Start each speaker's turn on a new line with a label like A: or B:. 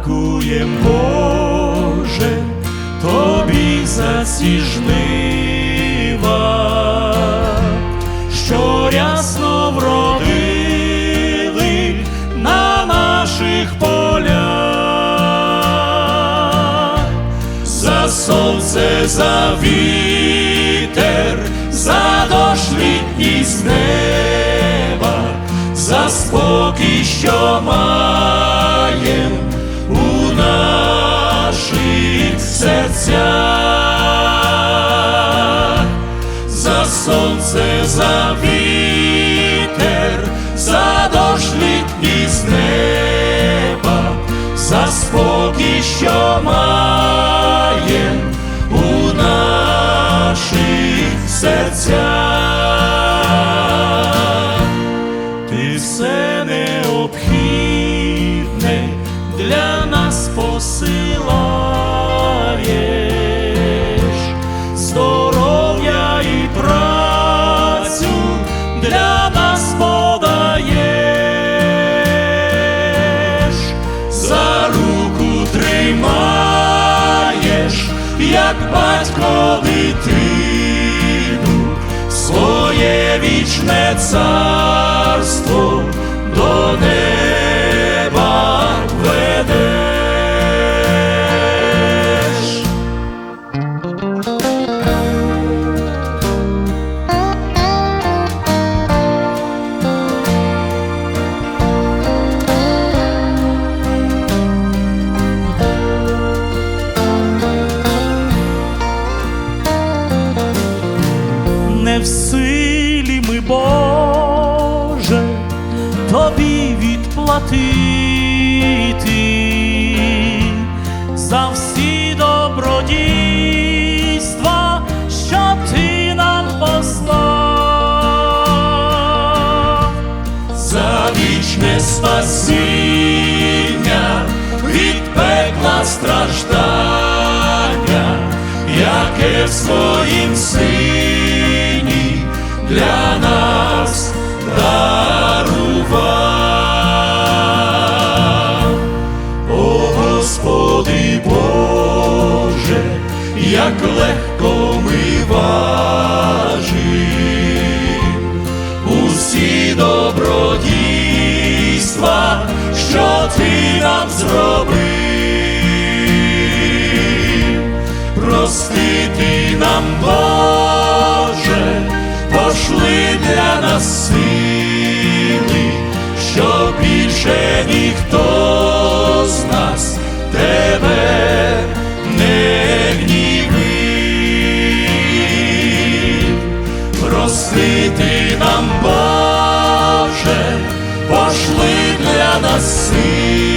A: Дякуєм, Боже, тобі за ці жнива, що рясно вродили на наших полях, за сонце, за вітер, за дощ літній з неба, за спокій, що маєм сонце, за вітер, за дощ літній з неба, за спокій, що маєм у наших серцях. Ти все необхідне для нас посилаєш, тримаєш, як батько дитину, своє вічне царство до неба не в силі ми, Боже, тобі відплатити. За всі добродійства, що ти нам послав, за вічне спасіння від пекла страждання, яке в своїм сині для нас дарував. О Господи Боже, як легко пошли для нас сили, що більше ніхто з нас тебе не гнівив. Простити нам, Боже, пошли для нас сили,